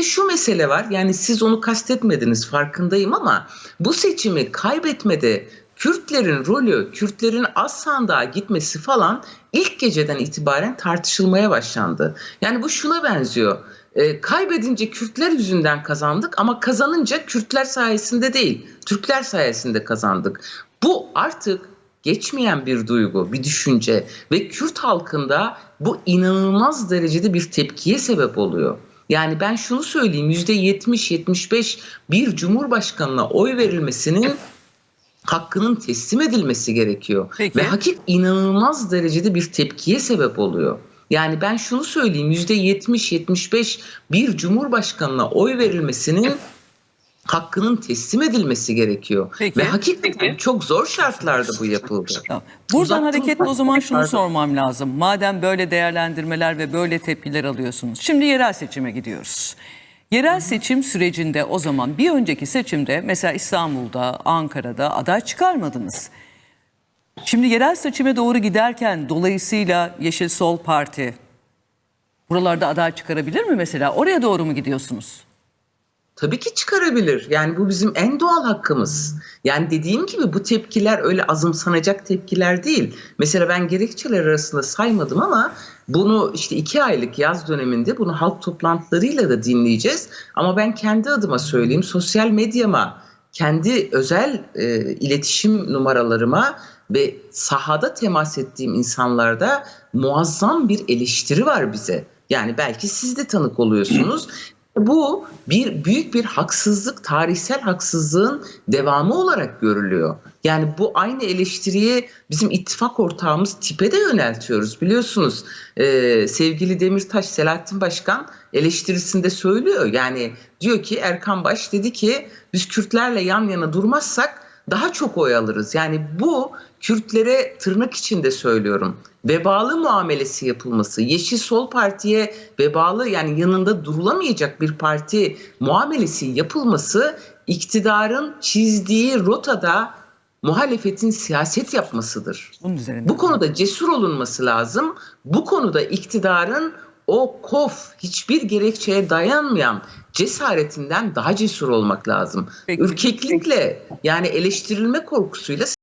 de şu mesele var. Yani siz onu kastetmediniz farkındayım ama bu seçimi kaybetmede Kürtlerin rolü, Kürtlerin az sandığa gitmesi falan ilk geceden itibaren tartışılmaya başlandı. Yani bu şuna benziyor. E, kaybedince Kürtler yüzünden kazandık ama kazanınca Kürtler sayesinde değil, Türkler sayesinde kazandık. Bu artık geçmeyen bir duygu, bir düşünce ve Kürt halkında bu inanılmaz derecede bir tepkiye sebep oluyor. Yani ben şunu söyleyeyim %70-75 bir cumhurbaşkanına oy verilmesinin hakkının teslim edilmesi gerekiyor. Peki. Ve hakik inanılmaz derecede bir tepkiye sebep oluyor. Yani ben şunu söyleyeyim %70-75 bir cumhurbaşkanına oy verilmesinin hakkının teslim edilmesi gerekiyor. Peki. Ve hakikaten çok zor şartlarda bu yapıldı. Tamam. Buradan hareketle o zaman şunu sormam lazım. Madem böyle değerlendirmeler ve böyle tepkiler alıyorsunuz. Şimdi yerel seçime gidiyoruz. Yerel seçim sürecinde o zaman bir önceki seçimde mesela İstanbul'da, Ankara'da aday çıkarmadınız. Şimdi yerel seçime doğru giderken dolayısıyla Yeşil Sol Parti buralarda aday çıkarabilir mi mesela? Oraya doğru mu gidiyorsunuz? Tabii ki çıkarabilir. Yani bu bizim en doğal hakkımız. Yani dediğim gibi bu tepkiler öyle azımsanacak tepkiler değil. Mesela ben gerekçeler arasında saymadım ama bunu işte iki aylık yaz döneminde bunu halk toplantılarıyla da dinleyeceğiz. Ama ben kendi adıma söyleyeyim sosyal medyama, kendi özel e, iletişim numaralarıma ve sahada temas ettiğim insanlarda muazzam bir eleştiri var bize. Yani belki siz de tanık oluyorsunuz. Bu bir büyük bir haksızlık, tarihsel haksızlığın devamı olarak görülüyor. Yani bu aynı eleştiriyi bizim ittifak ortağımız TİP'e de yöneltiyoruz. Biliyorsunuz e, sevgili Demirtaş, Selahattin Başkan eleştirisinde söylüyor. Yani diyor ki Erkan Baş dedi ki biz Kürtlerle yan yana durmazsak daha çok oy alırız. Yani bu Kürtlere tırnak içinde söylüyorum. Vebalı muamelesi yapılması, Yeşil Sol Parti'ye vebalı yani yanında durulamayacak bir parti muamelesi yapılması iktidarın çizdiği rotada muhalefetin siyaset yapmasıdır. Bu konuda cesur olunması lazım. Bu konuda iktidarın o kof hiçbir gerekçeye dayanmayan cesaretinden daha cesur olmak lazım. Peki. Ürkeklikle yani eleştirilme korkusuyla